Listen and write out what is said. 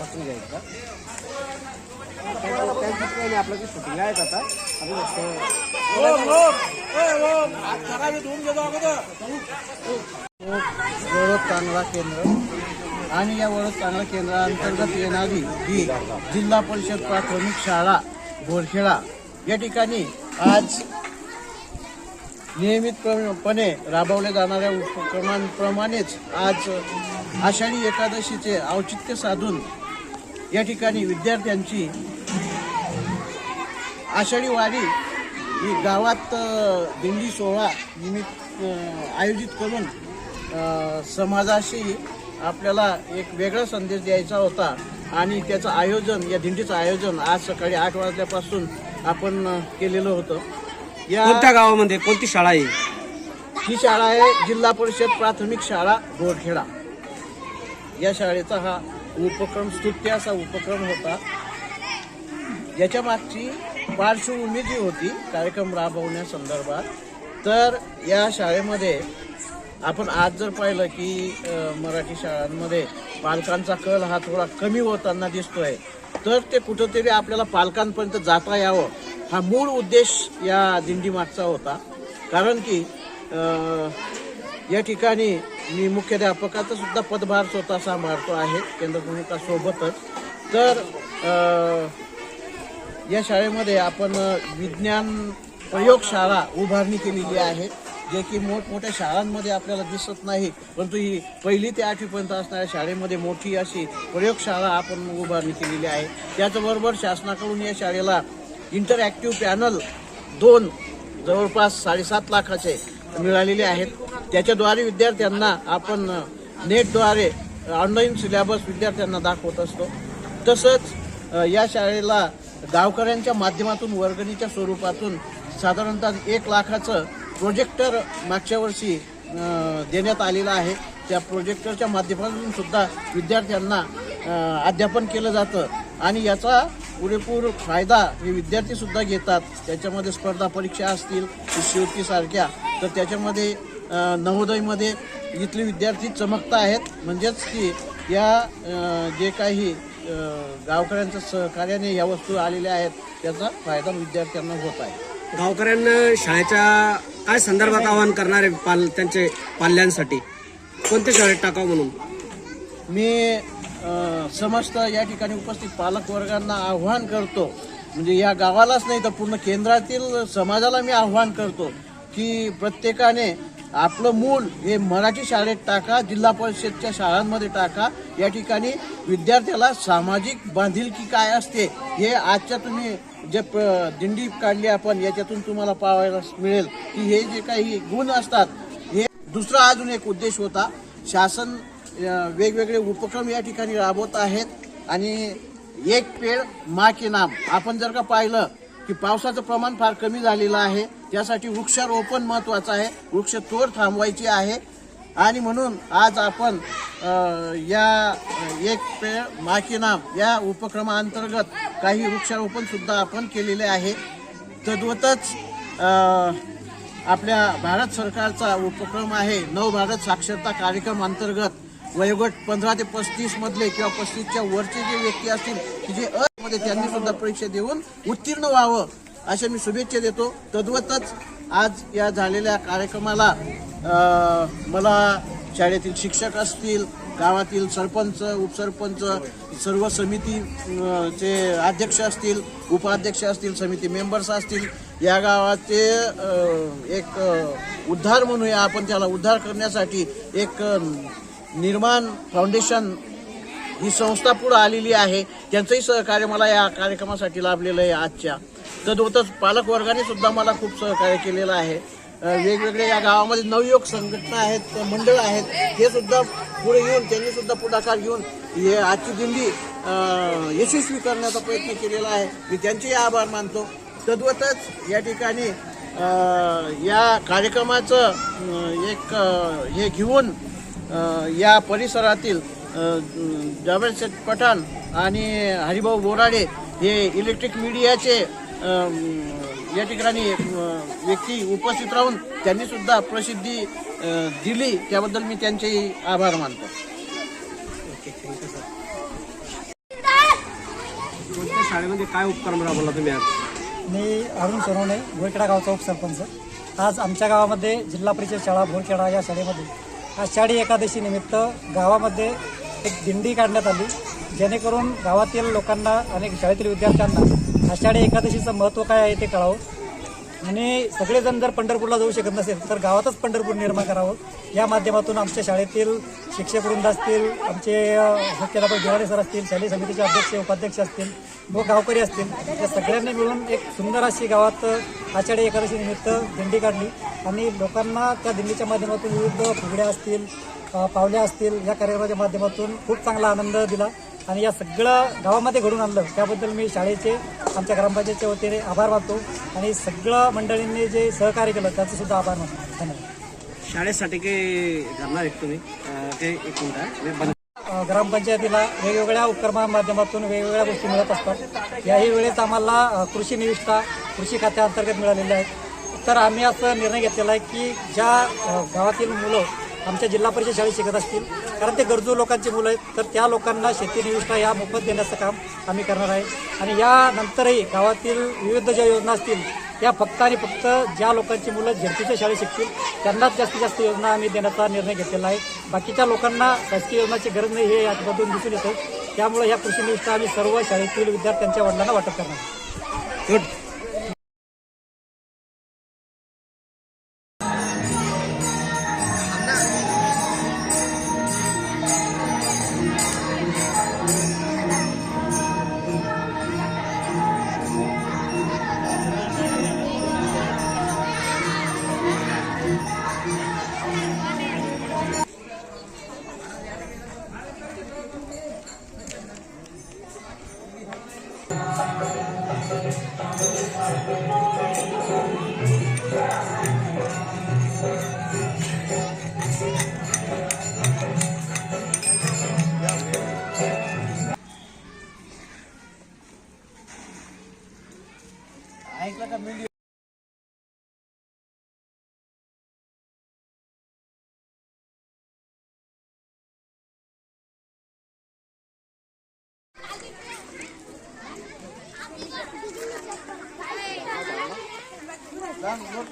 बसून घ्यायचं. काही नाही आपलं जे शूटिंग आहे आता आपण वळद चांगला केंद्र. आणि या वळद चांगला केंद्राअंतर्गत येणारी ही जिल्हा परिषद प्राथमिक शाळा गोरखेडा. या ठिकाणी आज नियमितपणे राबवल्या जाणाऱ्या उपक्रमांप्रमाणेच आज आषाढी एकादशीचे औचित्य साधून या ठिकाणी विद्यार्थ्यांची आषाढी वारी ही गावात दिंडी सोहळा निमित्त आयोजित करून समाजाशी आपल्याला एक वेगळा संदेश द्यायचा होता आणि त्याचं आयोजन या दिंडीचं आयोजन आज सकाळी आठ वाजल्यापासून आपण केलेलं होतं. या कोणत्या गावामध्ये? कोणती शाळा आहे? ही शाळा आहे जिल्हा परिषद प्राथमिक शाळा गोरखेडा. या शाळेचा हा उपक्रम स्तुत्य असा उपक्रम होता. याच्या मागची पार्श्वभूमी जी होती कार्यक्रम राबवण्यासंदर्भात तर या शाळेमध्ये आपण आज जर पाहिलं की मराठी शाळांमध्ये पालकांचा कल हा थोडा कमी होताना दिसतोय तर ते कुठंतरी आपल्याला पालकांपर्यंत जाता यावं हा मूळ उद्देश या दिंडीमागचा होता. कारण की या ठिकाणी मी मुख्याध्यापकाचा सुद्धा पदभार स्वतः सांभाळतो आहे केंद्रप्रमुखासोबतच तर या शाळेमध्ये आपण विज्ञान प्रयोगशाळा उभारणी केलेली आहे जे की मोठमोठ्या शाळांमध्ये आपल्याला दिसत नाही परंतु ही पहिली ते आठवीपर्यंत असणाऱ्या शाळेमध्ये मोठी अशी प्रयोगशाळा आपण उभारणी केलेली आहे. त्याचबरोबर शासनाकडून या शाळेला इंटरॅक्टिव्ह पॅनल दोन जवळपास साडेसात लाखाचे मिळालेले आहेत. त्याच्याद्वारे विद्यार्थ्यांना आपण नेटद्वारे ऑनलाईन सिलेबस विद्यार्थ्यांना दाखवत असतो. तसंच या शाळेला गावकऱ्यांच्या माध्यमातून वर्गणीच्या स्वरूपातून साधारणतः एक लाखाचं प्रोजेक्टर मागच्या वर्षी देण्यात आलेलं आहे. त्या प्रोजेक्टरच्या माध्यमातून सुद्धा विद्यार्थ्यांना अध्यापन केलं जातं. आणि याचा पुरेपूर फायदा हे विद्यार्थीसुद्धा घेतात. त्याच्यामध्ये स्पर्धा परीक्षा असतील शिष्यवृत्तीसारख्या तर त्याच्यामध्ये नवोदयमध्ये इथले विद्यार्थी चमकता आहेत. म्हणजेच की या जे काही गावकऱ्यांच्या सहकार्याने या वस्तू आलेल्या आहेत त्याचा फायदा विद्यार्थ्यांना होत आहे. गावकऱ्यांना शाळेच्या काय संदर्भात आवाहन करणारे पाल त्यांचे पाल्यांसाठी? कोणत्या शाळेत टाकावं म्हणून? मी समस्त या ठिकाणी उपस्थित पालक वर्गांना आव्हान करतो. म्हणजे या गावालाच नाही तर पूर्ण केंद्रातील समाजाला मी आव्हान करतो की प्रत्येकाने आपलं मूल हे मराठी शाळेत टाका जिल्हा परिषदच्या शाळांमध्ये टाका. या ठिकाणी विद्यार्थ्याला सामाजिक बांधिलकी काय असते हे आजच्या तुम्ही जे प दिंडी काढली आपण याच्यातून तुम्हाला पाहायला मिळेल की हे जे काही गुण असतात हे दुसरा अजून एक उद्देश होता. शासन वेगवेगळे उपक्रम या ठिकाणी राबवत आहेत. आणि एक पेड मा के नाम. आपण जर का पाहिलं की पावसाचं प्रमाण फार कमी झालेलं आहे. त्यासाठी वृक्षारोपण महत्वाचं आहे. वृक्षतोड थांबवायची आहे. आणि म्हणून आज आपण या एक पेड मा नाम या उपक्रमाअंतर्गत काही वृक्षारोपणसुद्धा आपण केलेले आहे. तद्वतच आपल्या भारत सरकारचा उपक्रम आहे नव भारत साक्षरता कार्यक्रम अंतर्गत वयोगट पंधरा ते पस्तीसमधले किंवा पस्तीसच्या वरचे जे व्यक्ती असतील की जे मध्ये त्यांनी सुद्धा परीक्षा देऊन उत्तीर्ण व्हावं अशा मी शुभेच्छा देतो. तद्वतच आज या झालेल्या कार्यक्रमाला मला शाळेतील शिक्षक असतील गावातील सरपंच उपसरपंच सर्व समिती चे अध्यक्ष असतील उपाध्यक्ष असतील समिती मेंबर्स असतील या गावाचे एक उद्धार म्हणूया आपण त्याला उद्धार करण्यासाठी एक निर्माण फाउंडेशन ही संस्था पुढे आलेली आहे. त्यांचंही सहकार्य मला या कार्यक्रमासाठी लाभलेलं आहे आजच्या. तद्वतच पालकवर्गाने सुद्धा मला खूप सहकार्य केलेलं आहे. वेगवेगळ्या वेगवेगळे या गावामध्ये नवयुवक संघटना आहेत मंडळ आहेत हे सुद्धा पुढे येऊन त्यांनी सुद्धा पुढाकार घेऊन हे आजची दिंडी यशस्वी करण्याचा प्रयत्न केलेला आहे. मी त्यांचेही आभार मानतो. तद्वतच या ठिकाणी या कार्यक्रमाचं एक हे घेऊन या परिसरातील जावेद पठाण आणि हरिभाऊ बोराडे हे इलेक्ट्रिक मीडियाचे या ठिकाणी व्यक्ती उपस्थित राहून त्यांनी सुद्धा प्रसिद्धी दिली. त्याबद्दल मी त्यांचेही आभार मानतो. शाळेमध्ये काय उपक्रम राबवला तुम्ही आज? मी अरुण सोनवणे भोरखेडा गावचा उपसरपंच. आज आमच्या गावामध्ये जिल्हा परिषद शाळा भोरखेडा या शाळेमध्ये. आषाढी एकादशी निमित्त गावामध्ये एक दिंडी काढण्यात आली. जेणेकरून गावातील लोकांना आणि शाळेतील विद्यार्थ्यांना आषाढी एकादशीचं महत्त्व काय आहे ते कळावं. आणि सगळेजण जर पंढरपूरला जाऊ शकत नसेल तर गावातच पंढरपूर निर्माण करावं. या माध्यमातून आमच्या शाळेतील शिक्षक वृंद असतील आमचे अ, मुख्याध्यापक सर असतील शालेय समितीचे अध्यक्ष उपाध्यक्ष असतील व गावकरी असतील या सगळ्यांनी मिळून एक सुंदर अशी गावात आषाढी एकादशी निमित्त दिंडी काढली. आणि लोकांना त्या दिंडीच्या माध्यमातून विविध फुगड्या असतील अ, पावल्या असतील या कार्यक्रमाच्या माध्यमातून खूप चांगला आनंद दिला. आणि या सगळं गावामध्ये घडून आणलं त्याबद्दल मी शाळेचे आमच्या ग्रामपंचायतच्या वतीने आभार मानतो. आणि सगळं मंडळींनी जे सहकार्य केलं त्याचं सुद्धा आभार मानतो. धन्यवाद. शाळेसाठी काही करणार आहे तुम्ही? अं, काही एक मिनिट आहे. मी बन- अ, ग्रामपंचायतीला वेगवेगळ्या उपक्रमांच्या माध्यमातून वेगवेगळ्या गोष्टी मिळत असतात. याही वेळेस आम्हाला कृषी निविष्ठा कृषी खात्याअंतर्गत मिळालेल्या आहेत. तर आम्ही असं निर्णय घेतलेला आहे की ज्या गावातील मुलं आमच्या जिल्हा परिषद शाळेत शिकत असतील. कारण ते गरजू लोकांची मुलं आहेत. तर त्या लोकांना शेती निविष्ठा या मोफत देण्याचं काम आम्ही करणार आहे. आणि यानंतरही गावातील विविध ज्या योजना असतील त्या फक्त आणि फक्त ज्या लोकांची मुलं झडपीच्या शाळेत शिकतील त्यांनाच जास्तीत जास्त योजना आम्ही देण्याचा निर्णय घेतलेला आहे. बाकीच्या लोकांना शासकीय योजनाची गरज नाही हे यामधून दिसून येतं. त्यामुळे या कृषी निविष्ठा आम्ही सर्व शाळेतील विद्यार्थ्यांच्या वडिलांना वाटप करणार आहोत. Good like a million. Dan, note